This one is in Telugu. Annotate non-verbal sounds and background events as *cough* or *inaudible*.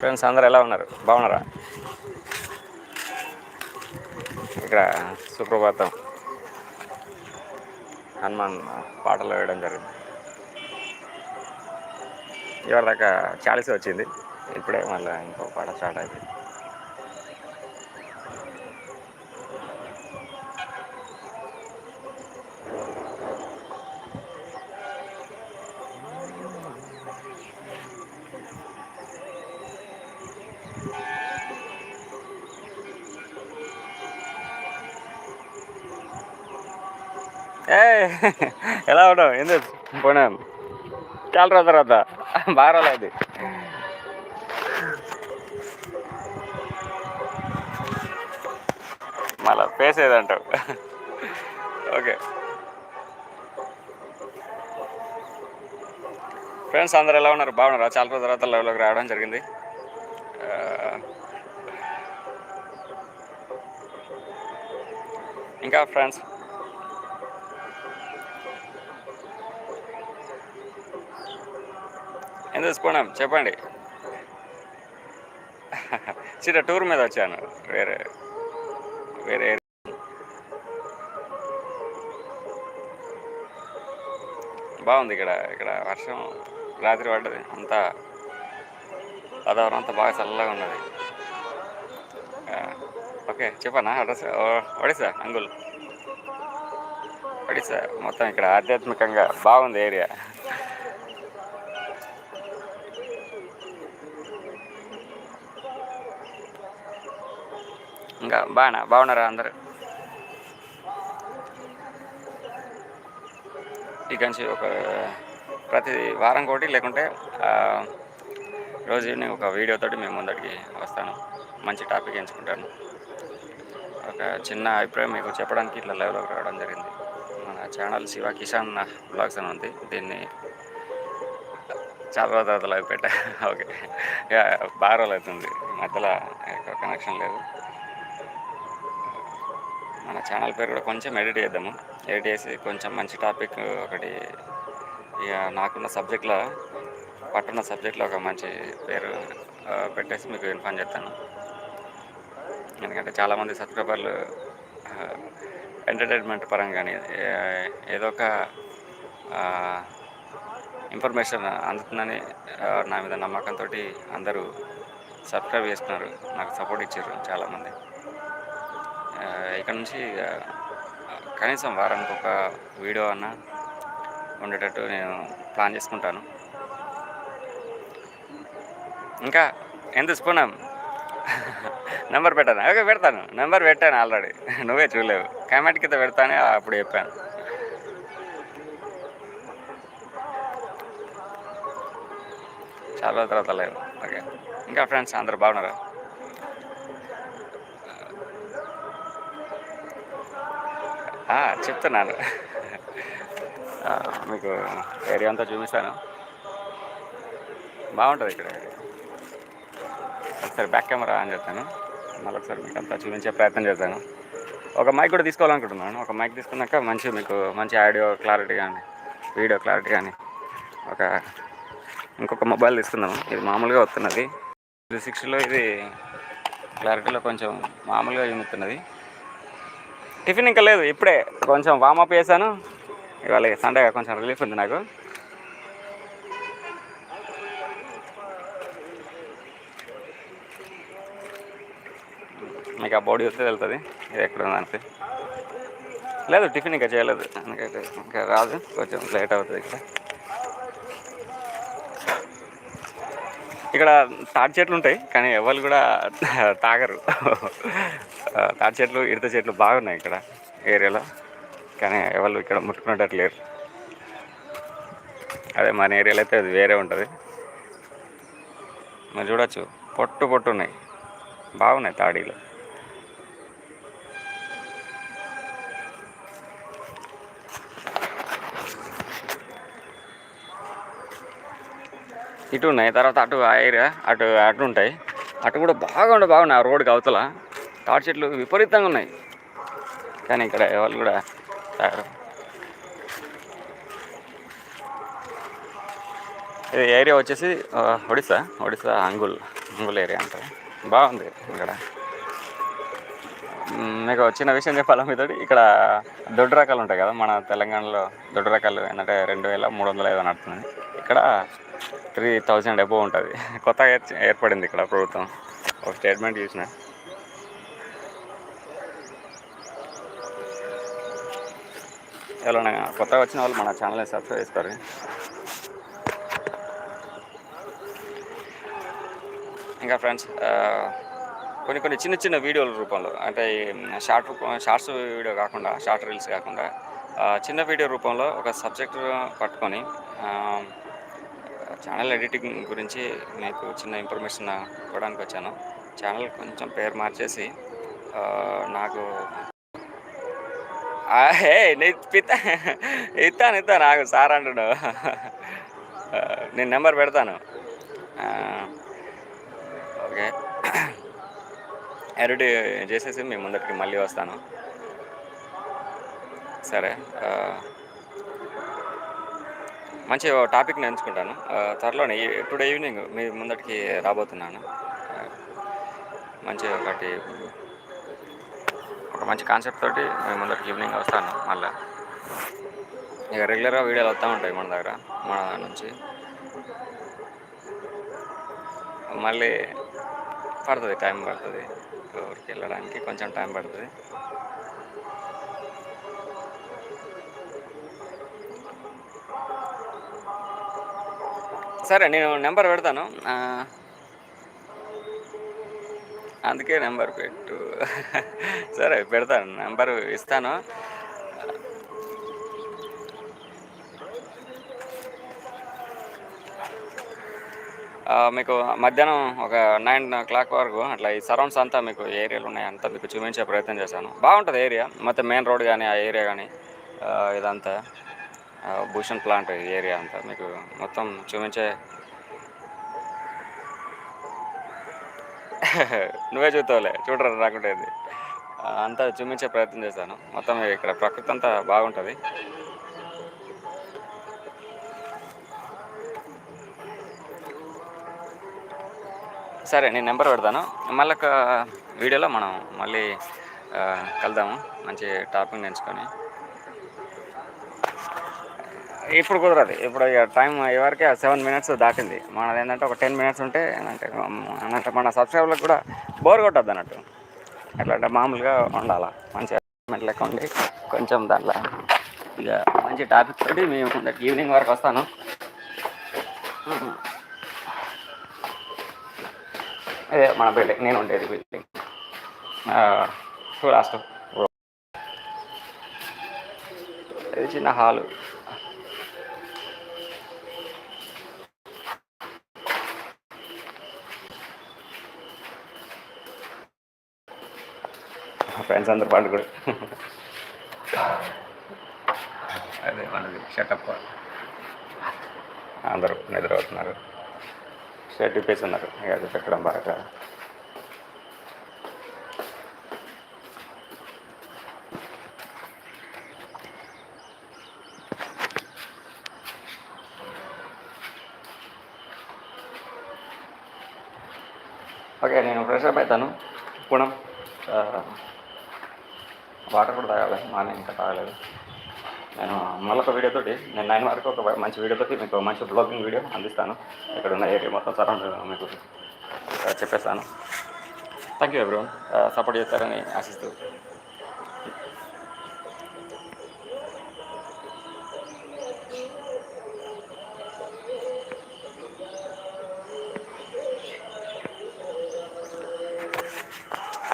ఫ్రెండ్స్ అందరు ఎలా ఉన్నారు? బాగున్నారా? ఇక్కడ సుప్రభాతం. హనుమాన్ పాటలు వేయడం జరిగింది. ఇవాళ దాకా చాలీస్ వచ్చింది. ఇప్పుడే మళ్ళీ ఇంకో పాట స్టార్ట్ అయిపోయింది. ఏ ఎలా ఉన్నావు? తెలుసు పోయినాను చాలా రోజుల తర్వాత బాగా రాలేదు మళ్ళా ఫేస్ ఏదంటావు ఓకే. ఫ్రెండ్స్ అందరు ఎలా ఉన్నారు? బాగున్నారా? చాలా రోజుల తర్వాత లెవెల్లోకి రావడం జరిగింది. ఇంకా ఫ్రెండ్స్ ఎందుకు తీసుకున్నాం చెప్పండి. చిన్న టూర్ మీద వచ్చాను. వేరే వేరే బాగుంది ఇక్కడ ఇక్కడ వర్షం రాత్రి పడ్డది. అంతా వాతావరణం అంతా బాగా చల్లగా ఉన్నది. ఓకే చెప్పనా? అడ్రస్? ఒడిసా అంగుల్? ఒడిసా మొత్తం ఇక్కడ ఆధ్యాత్మికంగా బాగుంది ఏరియా. ఇంకా బాగా బాగున్నారా అందరు? ఇక నుంచి ఒక ప్రతి వారం కోటి లేకుంటే రోజు ఈవినింగ్ ఒక వీడియోతోటి మేము ముందరికి వస్తాను. మంచి టాపిక్ ఎంచుకుంటాను. ఒక చిన్న అభిప్రాయం మీకు చెప్పడానికి ఇట్లా లైవ్లోకి రావడం జరిగింది. మన ఛానల్ శివ కిసాన్ బ్లాగ్స్ అని ఉంది. దీన్ని చాలా రోజుల తర్వాత లైవ్ పెట్టా. *laughs* ఓకే. బాగా రోజులు అవుతుంది. మధ్యలో కనెక్షన్ లేదు. ఛానల్ పేరు కూడా కొంచెం ఎడిట్ చేద్దాము. ఎడిట్ చేసి కొంచెం మంచి టాపిక్ ఒకటి ఇక నాకున్న సబ్జెక్ట్లో పట్టున్న సబ్జెక్ట్లో ఒక మంచి పేరు పెట్టేసి మీకు ఇన్ఫార్మ్ చేస్తాను. ఎందుకంటే చాలామంది సబ్స్క్రైబర్లు ఎంటర్టైన్మెంట్ పరంగా కానీ ఏదో ఒక ఇన్ఫర్మేషన్ అందుతుందని నా మీద నమ్మకంతో అందరూ సబ్స్క్రైబ్ చేస్తున్నారు నాకు సపోర్ట్ ఇచ్చారు చాలామంది ఇక్కడ నుంచి కనీసం వారానికి ఒక వీడియో అన్న ఉండేటట్టు నేను ప్లాన్ చేసుకుంటాను. ఇంకా ఎంత స్పూనం నెంబర్ పెట్టాను? ఓకే పెడతాను. నెంబర్ పెట్టాను ఆల్రెడీ. నువ్వే చూడలేవు. కామెంట్ కింద పెడతానే అప్పుడు చెప్పాను. చాలా తర్వాత లేదు. ఓకే. ఇంకా ఫ్రెండ్స్ అందరు బాగున్నారా? చెప్తున్నాను. మీకు ఏరియా అంతా చూపిస్తాను. బాగుంటుంది ఇక్కడ. ఒకసారి బ్యాక్ కెమెరా అని చెప్తాను. మళ్ళీ ఒకసారి మీకు అంతా చూపించే ప్రయత్నం చేస్తాను. ఒక మైక్ కూడా తీసుకోవాలనుకుంటున్నాను. ఒక మైక్ తీసుకున్నాక మంచి మీకు మంచి ఆడియో క్లారిటీ కానీ వీడియో క్లారిటీ కానీ ఒక ఇంకొక మొబైల్ తీసుకుందాము ఇది మామూలుగా వస్తున్నది. త్రీ సిక్స్టీలో ఇది క్లారిటీలో కొంచెం మామూలుగా చూపిస్తున్నది. టిఫిన్ ఇంకా లేదు ఇప్పుడే కొంచెం వామప్ చేశాను. ఇవాళ సండే కొంచెం రిలీఫ్ ఉంది నాకు. మీకు ఆ బాడీ వస్తే వెళ్తుంది ఇది ఎక్కడ ఉందంటే లేదు టిఫిన్ ఇంకా చేయలేదు. ఎందుకంటే ఇంకా రాదు కొంచెం లేట్ అవుతుంది ఇక్కడ. ఇక్కడ తాటి చెట్లు ఉంటాయి కానీ ఎవరు కూడా తాగరు. తాటి చెట్లు ఇడత చెట్లు బాగున్నాయి ఇక్కడ ఏరియాలో. కానీ ఎవరు ఇక్కడ ముట్టుకునేటట్టు లేరు. అదే మన ఏరియాలో అయితే అది వేరే ఉంటుంది. మరి చూడొచ్చు పొట్టు పొట్టు ఉన్నాయి బాగున్నాయి తాడీలు. ఇటు ఉన్నాయి తర్వాత అటు ఆ ఏరియా అటు అటు ఉంటాయి. అటు కూడా బాగుండే బాగున్నాయి ఆ రోడ్డుకి అవతల. తాటి చెట్లు విపరీతంగా ఉన్నాయి. కానీ ఇక్కడ ఎవరు కూడా తాగరు. ఇది ఏరియా వచ్చేసి ఒడిస్సా? ఒడిస్సా అంగుల్ అంగుల్ ఏరియా అంటారు. బాగుంది ఇక్కడ. మీకు చిన్న విషయం చెప్పాలా మీతోటి? ఇక్కడ దొడ్డు రకాలు ఉంటాయి కదా మన తెలంగాణలో దొడ్డు రకాలు ఏంటంటే రెండు వేల మూడు వందల ఐదు నడుతుంది ఇక్కడ త్రీ థౌజండ్ అబోవ్ ఉంటుంది. కొత్తగా ఏర్పడింది ఇక్కడ ప్రభుత్వం. ఒక స్టేట్మెంట్ చూసిన. ఎవరైనా కొత్తగా వచ్చిన వాళ్ళు మన ఛానల్ని సబ్స్క్రైబ్ చేసుకోరు. ఇంకా ఫ్రెండ్స్ కొన్ని కొన్ని చిన్న చిన్న వీడియోల రూపంలో అంటే షార్ట్ రూపం షార్ట్స్ వీడియో కాకుండా షార్ట్ రీల్స్ కాకుండా చిన్న వీడియో రూపంలో ఒక సబ్జెక్ట్ పట్టుకొని ఛానల్ ఎడిటింగ్ గురించి మీకు చిన్న ఇన్ఫర్మేషన్ ఇవ్వడానికి వచ్చాను. ఛానల్ కొంచెం పేరు మార్చేసి నాకు హే నేను పిత ఇస్తాను ఇస్తాను నాకు సార్ అంటున్నావు నేను నెంబర్ పెడతాను. ఓకే. ఎడిట్ చేసేసి మీ ముందరికి మళ్ళీ వస్తాను. సరే మంచి టాపిక్ని ఎంచుకుంటాను త్వరలోనే టుడే ఈవినింగ్ మీ ముందటికి రాబోతున్నాను. మంచి ఒకటి ఒక మంచి కాన్సెప్ట్ తోటి మేము ముందరికి ఈవినింగ్ వస్తాను మళ్ళీ. ఇక రెగ్యులర్గా వీడియోలు వస్తూ ఉంటాయి మన దగ్గర మన దగ్గర నుంచి. మళ్ళీ పడుతుంది టైం పడుతుంది. ఊరికి వెళ్ళడానికి కొంచెం టైం పడుతుంది. సరే నేను నెంబర్ పెడతాను. అందుకే నెంబర్ పెట్టు. సరే పెడతాను నెంబర్ ఇస్తాను. మీకు మధ్యాహ్నం ఒక నైన్ ఓ క్లాక్ వరకు అట్లా ఈ సరౌండ్స్ అంతా మీకు ఏరియాలు ఉన్నాయి అంతా మీకు చూపించే ప్రయత్నం చేశాను. బాగుంటుంది ఏరియా మొత్తం మెయిన్ రోడ్ కానీ ఆ ఏరియా కానీ ఇదంతా భూషణ్ ప్లాంట్ ఈ ఏరియా అంతా మీకు మొత్తం చూపించే నువ్వే చూస్తావులే చూడరా రాకుంటే అంతా చూపించే ప్రయత్నం చేశాను. మొత్తం ఇక్కడ ప్రకృతి అంతా బాగుంటుంది. సరే నేను నెంబర్ పెడతాను. మళ్ళీ ఒక వీడియోలో మనం మళ్ళీ ఆ, కలుద్దాము. మంచి టాపిక్ ఎంచుకొని ఇప్పుడు కుదరదు. ఇప్పుడు ఇక టైం ఎవరికి సెవెన్ మినిట్స్ దాటింది. మనది ఏంటంటే ఒక టెన్ మినిట్స్ ఉంటే ఏంటంటే అంటే మన సబ్స్క్రైబర్లకు కూడా బోర్ కొట్టద్దు అన్నట్టు. ఎట్లా అంటే మామూలుగా ఉండాలా. మంచిగా ఎంటర్టైన్మెంట్ లెక్క ఉండి కొంచెం దాంట్లో ఇక మంచి టాపిక్ తోటి మేము ఈవినింగ్ వరకు వస్తాను. అదే మన బిల్డింగ్ నేను ఉండేది బిల్డింగ్ టూ లాస్ట్. ఇది చిన్న హాలు ఫ్రెండ్స్ అందరు పండు కూడా. అదే మనది షటప్ అందరూ నిద్రపోతున్నారు. షర్ట్ ఇప్పేసి ఉన్నారు ఇక అది పెట్టడం బాగా. ఓకే నేను ఫ్రెష్ అప్ అవుతాను. పుణం వాటర్ కూడా తాగాలి. మార్నింగ్ ఇంకా తాగలేదు. నేను మళ్ళీ ఒక వీడియోతోటి నేను నైన్ వరకు ఒక మంచి వీడియోతోటి మీకు మంచి బ్లాగింగ్ వీడియో అందిస్తాను. ఇక్కడ ఉన్న ఏరియా మొత్తం సరౌండ్ మీకు చెప్పేస్తాను. థ్యాంక్ యూ ఎవ్రీవన్ సపోర్ట్ చేస్తారని ఆశిస్తూ.